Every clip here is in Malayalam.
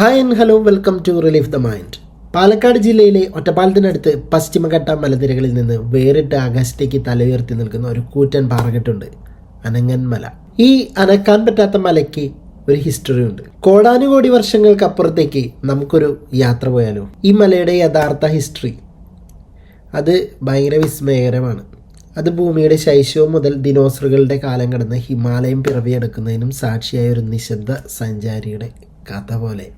Hi and hello welcome to relief the mind Palakkad ജില്ലയിലെ ഒറ്റപ്പാലത്തിനടുത്ത് പശ്ചിമഘട്ട മലനിരകളിൽ നിന്ന് വേറിട്ട് ആകാശത്തേക്ക് തലയുയർത്തി നിൽക്കുന്ന ഒരു കൂറ്റൻ പാറകെട്ടുണ്ട് അനങ്ങൻ മല. ഈ അനക്കാൻ പറ്റാത്ത മലയ്ക്ക് ഒരു ഹിസ്റ്ററി ഉണ്ട്. കോടാനുകോടി വർഷങ്ങൾക്ക് അപ്പുറത്തേക്ക് നമുക്കൊരു യാത്ര പോയാലോ? ഈ മലയുടെ യഥാർത്ഥ ഹിസ്റ്ററി അത് ഭയങ്കര വിസ്മയകരമാണ്. അത് ഭൂമിയുടെ ശൈശവം മുതൽ ദിനോസറുകളുടെ കാലം കടന്ന് ഹിമാലയം പിറവിയെടുക്കുന്നതിനും സാക്ഷിയായ ഒരു നിശബ്ദ സഞ്ചാരിയുടെ കഥ പോലെ.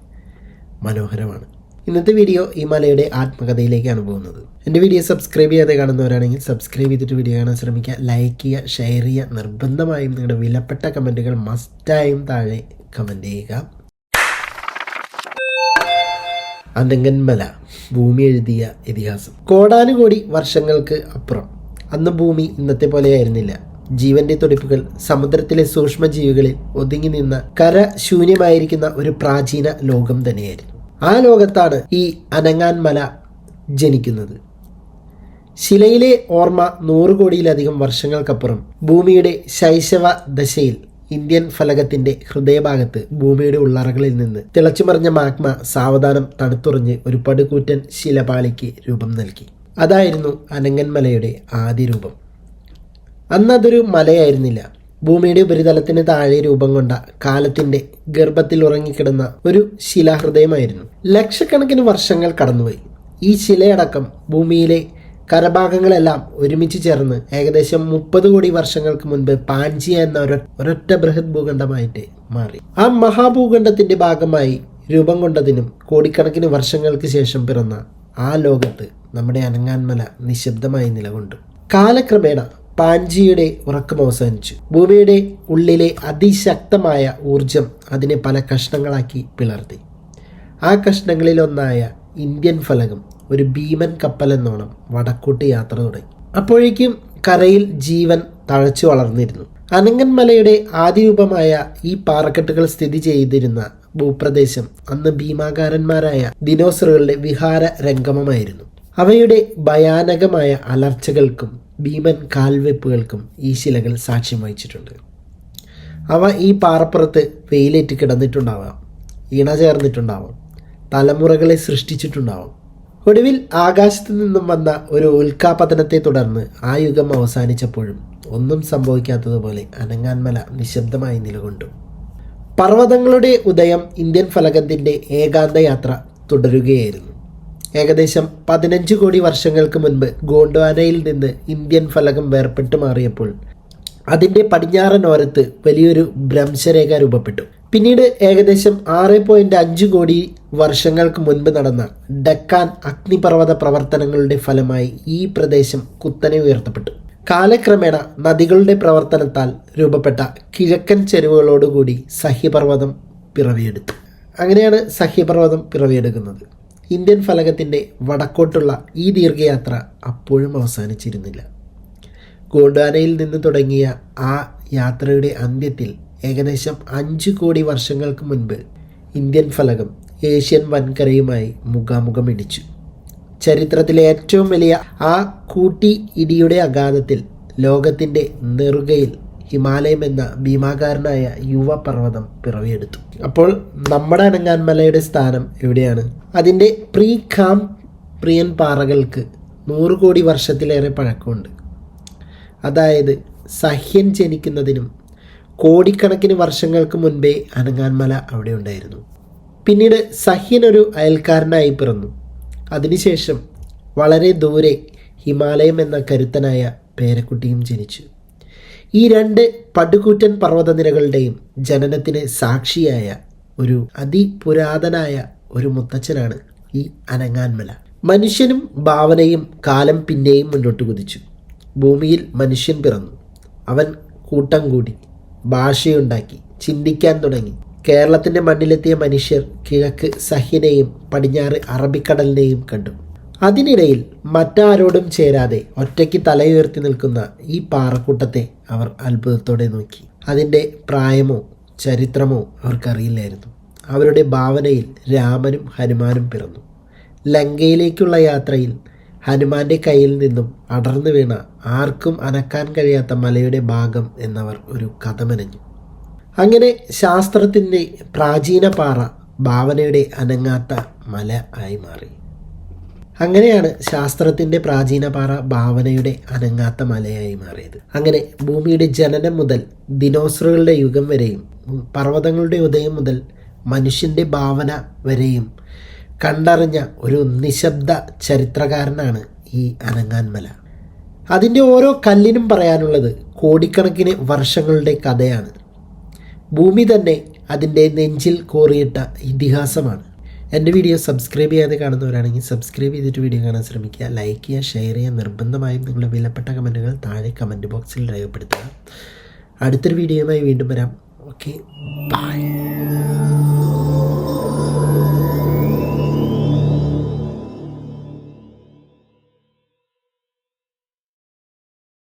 മനോഹരമാണ്. ഇന്നത്തെ വീഡിയോ ഈ മലയുടെ ആത്മകഥയിലേക്കാണ് പോകുന്നത്. എന്റെ വീഡിയോ സബ്സ്ക്രൈബ് ചെയ്യാതെ കാണുന്നവരാണെങ്കിൽ സബ്സ്ക്രൈബ് ചെയ്തിട്ട് വീഡിയോ കാണാൻ ശ്രമിക്കുക. ലൈക്ക് ചെയ്യുക ഷെയർ ചെയ്യുക. നിർബന്ധമായും നിങ്ങളുടെ വിലപ്പെട്ട കമന്റുകൾ മസ്റ്റായും താഴെ കമന്റ് ചെയ്യുക. അനങ്ങന്മല ഭൂമി എഴുതിയ ഇതിഹാസം. കോടാനുകോടി വർഷങ്ങൾക്ക് അപ്പുറം. അന്ന് ഭൂമി ഇന്നത്തെ പോലെയായിരുന്നില്ല ജീവന്റെ തുടിപ്പുകൾ സമുദ്രത്തിലെ സൂക്ഷ്മജീവികളിൽ ഒതുങ്ങി നിന്ന കര ശൂന്യമായിരിക്കുന്ന ഒരു പ്രാചീന ലോകം തന്നെയായിരുന്നു. ആ ലോകത്താണ് ഈ അനങ്ങാൻ മല ജനിക്കുന്നത്. ശിലയിലെ ഓർമ്മ നൂറ് കോടിയിലധികം വർഷങ്ങൾക്കപ്പുറം ഭൂമിയുടെ ശൈശവ ദശയിൽ ഇന്ത്യൻ ഫലകത്തിന്റെ ഹൃദയഭാഗത്ത് ഭൂമിയുടെ ഉള്ളറകളിൽ നിന്ന് തിളച്ചുമറിഞ്ഞ മാഗ്മ സാവധാനം തണുത്തുറഞ്ഞ് ഒരു പടുകൂറ്റൻ ശിലപാളിക്ക് രൂപം നൽകി. അതായിരുന്നു അനങ്ങൻമലയുടെ ആദ്യ രൂപം. അന്നതൊരു മലയായിരുന്നില്ല. ഭൂമിയുടെ ഉപരിതലത്തിന് താഴെ രൂപം കൊണ്ട കാലത്തിന്റെ ഗർഭത്തിൽ ഉറങ്ങിക്കിടന്ന ഒരു ശിലാഹൃദയമായിരുന്നു. ലക്ഷക്കണക്കിന് വർഷങ്ങൾ കടന്നുപോയി. ഈ ശിലയടക്കം ഭൂമിയിലെ കരഭാഗങ്ങളെല്ലാം ഒരുമിച്ച് ചേർന്ന് ഏകദേശം മുപ്പത് കോടി വർഷങ്ങൾക്ക് മുൻപ് പാഞ്ചിയ എന്ന ഒരു ഒരൊറ്റ ബൃഹത് ഭൂഖണ്ഡമായിട്ട് മാറി. ആ മഹാഭൂഖണ്ഡത്തിന്റെ ഭാഗമായി രൂപം കൊണ്ടതിനും കോടിക്കണക്കിന് വർഷങ്ങൾക്ക് ശേഷം പിറന്ന ആ ലോകത്ത് നമ്മുടെ അനങ്ങാൻമല നിശബ്ദമായി നിലകൊണ്ടു. കാലക്രമേണ പാഞ്ചിയുടെ ഉറക്കം അവസാനിച്ചു. ഭൂമിയുടെ ഉള്ളിലെ അതിശക്തമായ ഊർജം അതിനെ പല കഷ്ണങ്ങളാക്കി പിളർത്തി. ആ കഷ്ണങ്ങളിലൊന്നായ ഇന്ത്യൻ ഫലകം ഒരു ഭീമൻ കപ്പലെന്നോണം വടക്കോട്ട് യാത്ര തുടങ്ങി. അപ്പോഴേക്കും കരയിൽ ജീവൻ തഴച്ചു വളർന്നിരുന്നു. അനങ്ങൻമലയുടെ ആദിരൂപമായ ഈ പാറക്കെട്ടുകൾ സ്ഥിതി ചെയ്തിരുന്ന ഭൂപ്രദേശം അന്ന് ഭീമാകാരന്മാരായ ദിനോസറുകളുടെ വിഹാര രംഗമമായിരുന്നു. അവയുടെ ഭയാനകമായ അലർച്ചകൾക്കും ഭീമൻ കാൽവെപ്പുകൾക്കും ഈ ശിലകൾ സാക്ഷ്യം വഹിച്ചിട്ടുണ്ട്. അവ ഈ പാറപ്പുറത്ത് വെയിലേറ്റ് കിടന്നിട്ടുണ്ടാവാം ഇണ ചേർന്നിട്ടുണ്ടാവാം തലമുറകളെ സൃഷ്ടിച്ചിട്ടുണ്ടാവാം. ഒടുവിൽ ആകാശത്ത് നിന്നും വന്ന ഒരു ഉൽക്കാപതനത്തെ തുടർന്ന് ആ യുഗം അവസാനിച്ചപ്പോഴും ഒന്നും സംഭവിക്കാത്തതുപോലെ അനങ്ങാൻമല നിശബ്ദമായി നിലകൊണ്ടു. പർവതങ്ങളുടെ ഉദയം ഇന്ത്യൻ ഫലകത്തിന്റെ ഏകാന്ത യാത്ര തുടരുകയായിരുന്നു. ഏകദേശം പതിനഞ്ച് കോടി വർഷങ്ങൾക്ക് മുൻപ് ഗോണ്ട്വാനയിൽ നിന്ന് ഇന്ത്യൻ ഫലകം വേർപെട്ട് മാറിയപ്പോൾ അതിന്റെ പടിഞ്ഞാറൻ ഓരത്ത് വലിയൊരു ഭ്രംശരേഖ രൂപപ്പെട്ടു. പിന്നീട് ഏകദേശം ആറ് പോയിന്റ് അഞ്ച് കോടി വർഷങ്ങൾക്ക് മുൻപ് നടന്ന ഡക്കാൻ അഗ്നിപർവത പ്രവർത്തനങ്ങളുടെ ഫലമായി ഈ പ്രദേശം കുത്തനെ ഉയർത്തപ്പെട്ടു. കാലക്രമേണ നദികളുടെ പ്രവർത്തനത്താൽ രൂപപ്പെട്ട കിഴക്കൻ ചെരുവുകളോടുകൂടി സഹ്യപർവതം പിറവിയെടുത്തു. അങ്ങനെയാണ് സഹ്യപർവതം പിറവിയെടുക്കുന്നത്. ഇന്ത്യൻ ഫലകത്തിന്റെ വടക്കോട്ടുള്ള ഈ ദീർഘയാത്ര അപ്പോഴും അവസാനിച്ചിരുന്നില്ല. ഗോണ്ടാനയിൽ നിന്ന് തുടങ്ങിയ ആ യാത്രയുടെ അന്ത്യത്തിൽ ഏകദേശം അഞ്ച് കോടി വർഷങ്ങൾക്ക് മുൻപ് ഇന്ത്യൻ ഫലകം ഏഷ്യൻ വൻകരയുമായി മുഖാമുഖം ഇടിച്ചു. ചരിത്രത്തിലെ ഏറ്റവും വലിയ ആ കൂട്ടി ഇടിയുടെ അഗാധത്തിൽ ലോകത്തിന്റെ നെറുകയിൽ ഹിമാലയം എന്ന ഭീമാകാരനായ യുവപർവതം പിറവിയെടുത്തു. അപ്പോൾ നമ്മുടെ അനങ്ങാൻമലയുടെ സ്ഥാനം എവിടെയാണ്? അതിന്റെ പ്രീ ഖാം പ്രിയൻ പാറകൾക്ക് നൂറ് കോടി വർഷത്തിലേറെ പഴക്കമുണ്ട്. അതായത് സഹ്യൻ ജനിക്കുന്നതിനും കോടിക്കണക്കിന് വർഷങ്ങൾക്ക് മുൻപേ അനങ്ങാൻമല അവിടെ ഉണ്ടായിരുന്നു. പിന്നീട് സഹ്യൻ ഒരു അയൽക്കാരനായി പിറന്നു. അതിനുശേഷം വളരെ ദൂരെ ഹിമാലയം എന്ന കരുത്തനായ പേരക്കുട്ടിയും ജനിച്ചു. ഈ രണ്ട് പടുകൂറ്റൻ പർവതനിരകളുടെയും ജനനത്തിന് സാക്ഷിയായ ഒരു അതിപുരാതനായ ഒരു മുത്തച്ഛനാണ് ഈ അനങ്ങാൻമല. മനുഷ്യനും ഭാവനയും കാലം പിന്നെയും മുന്നോട്ട് കുതിച്ചു. ഭൂമിയിൽ മനുഷ്യൻ പിറന്നു. അവൻ കൂട്ടം കൂടി ഭാഷയുണ്ടാക്കി ചിന്തിക്കാൻ തുടങ്ങി. കേരളത്തിന്റെ മണ്ണിലെത്തിയ മനുഷ്യർ കിഴക്ക് സഹ്യനെയും പടിഞ്ഞാറ് അറബിക്കടലിനെയും കണ്ടു. അതിനിടയിൽ മറ്റാരോടും ചേരാതെ ഒറ്റയ്ക്ക് തലയുയർത്തി നിൽക്കുന്ന ഈ പാറക്കൂട്ടത്തെ അവർ അത്ഭുതത്തോടെ നോക്കി. അതിന്റെ പ്രായമോ ചരിത്രമോ അവർക്കറിയില്ലായിരുന്നു. അവരുടെ ഭാവനയിൽ രാമനും ഹനുമാനും പിറന്നു. ലങ്കയിലേക്കുള്ള യാത്രയിൽ ഹനുമാന്റെ കയ്യിൽ നിന്നും അടർന്നു വീണ ആർക്കും അനക്കാൻ കഴിയാത്ത മലയുടെ ഭാഗം എന്നവർ ഒരു കഥ മെനഞ്ഞു. അങ്ങനെ ശാസ്ത്രത്തിന്റെ പ്രാചീന പാറ ഭാവനയുടെ അനങ്ങാത്ത മല ആയി മാറി. അങ്ങനെയാണ് ശാസ്ത്രത്തിന്റെ പ്രാചീന പാറ ഭാവനയുടെ അനങ്ങാത്ത മലയായി മാറിയത്. അങ്ങനെ ഭൂമിയുടെ ജനനം മുതൽ ദിനോസറുകളുടെ യുഗം വരെയും പർവതങ്ങളുടെ ഉദയം മുതൽ മനുഷ്യന്റെ ഭാവന വരെയും കണ്ടറിഞ്ഞ ഒരു നിശബ്ദ ചരിത്രകാരനാണ് ഈ അനങ്ങാൻ മല അതിന്റെ ഓരോ കല്ലിനും പറയാനുള്ളത് കോടിക്കണക്കിന് വർഷങ്ങളുടെ കഥയാണ്. ഭൂമി തന്നെ അതിന്റെ നെഞ്ചിൽ കോറിയിട്ട ഇതിഹാസമാണ്. എന്റെ വീഡിയോ സബ്സ്ക്രൈബ് ചെയ്യാതെ കാണുന്നവരാണെങ്കിൽ സബ്സ്ക്രൈബ് ചെയ്തിട്ട് വീഡിയോ കാണാൻ ശ്രമിക്കുക. ലൈക്ക് ചെയ്യുക ഷെയർ ചെയ്യുക. നിർബന്ധമായും നിങ്ങളുടെ വിലപ്പെട്ട കമന്റുകൾ താഴെ കമന്റ് ബോക്സിൽ രേഖപ്പെടുത്തുക. അടുത്തൊരു വീഡിയോയുമായി വീണ്ടും വരാം. Okay bye